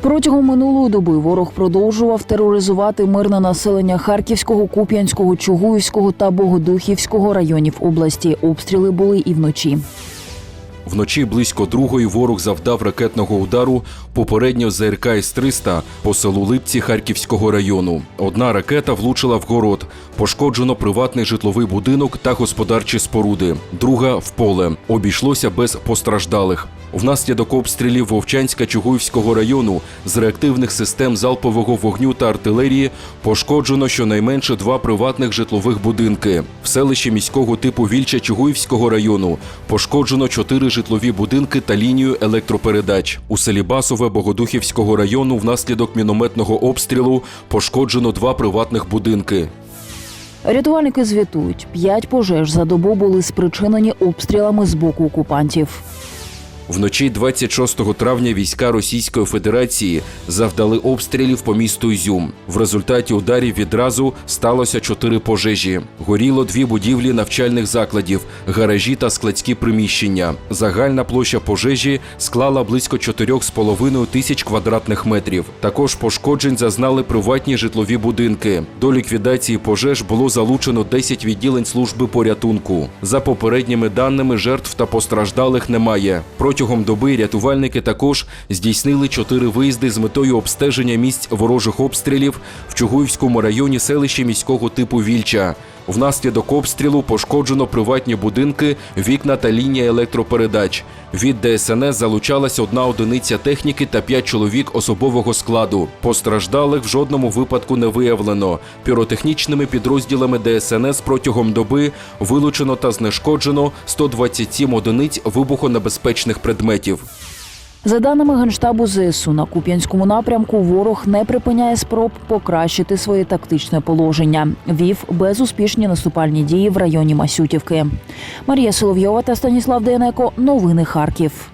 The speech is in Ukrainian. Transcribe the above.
Протягом минулої доби ворог продовжував тероризувати мирне населення Харківського, Куп'янського, Чугуївського та Богодухівського районів області. Обстріли були і вночі. Вночі близько другої ворог завдав ракетного удару попередньо з РК С-300 по селу Липці Харківського району. Одна ракета влучила в город. Пошкоджено приватний житловий будинок та господарчі споруди. Друга в поле. Обійшлося без постраждалих. Внаслідок обстрілів Вовчанська Чугуївського району з реактивних систем залпового вогню та артилерії пошкоджено щонайменше два приватних житлових будинки. В селищі міського типу Вільча Чугуївського району пошкоджено чотири житлові будинки та лінію електропередач. У селі Басове Богодухівського району внаслідок мінометного обстрілу пошкоджено два приватних будинки. Рятувальники звітують, п'ять пожеж за добу були спричинені обстрілами з боку окупантів. Вночі 26 травня війська Російської Федерації завдали обстрілів по місту Ізюм. В результаті ударів відразу сталося чотири пожежі. Горіло дві будівлі навчальних закладів, гаражі та складські приміщення. Загальна площа пожежі склала близько 4,5 тисяч квадратних метрів. Також пошкоджень зазнали приватні житлові будинки. До ліквідації пожеж було залучено 10 відділень служби порятунку. За попередніми даними, жертв та постраждалих немає. Протягом доби рятувальники також здійснили чотири виїзди з метою обстеження місць ворожих обстрілів в Чугуївському районі селища міського типу Вільча. Внаслідок обстрілу пошкоджено приватні будинки, вікна та лінія електропередач. Від ДСНС залучалась одна одиниця техніки та п'ять чоловік особового складу. Постраждалих в жодному випадку не виявлено. Піротехнічними підрозділами ДСНС протягом доби вилучено та знешкоджено 127 одиниць вибухонебезпечних предметів. За даними Генштабу ЗСУ, на Куп'янському напрямку ворог не припиняє спроб покращити своє тактичне положення. Вів безуспішні наступальні дії в районі Масютівки. Марія Соловйова та Станіслав Денеко. Новини Харків.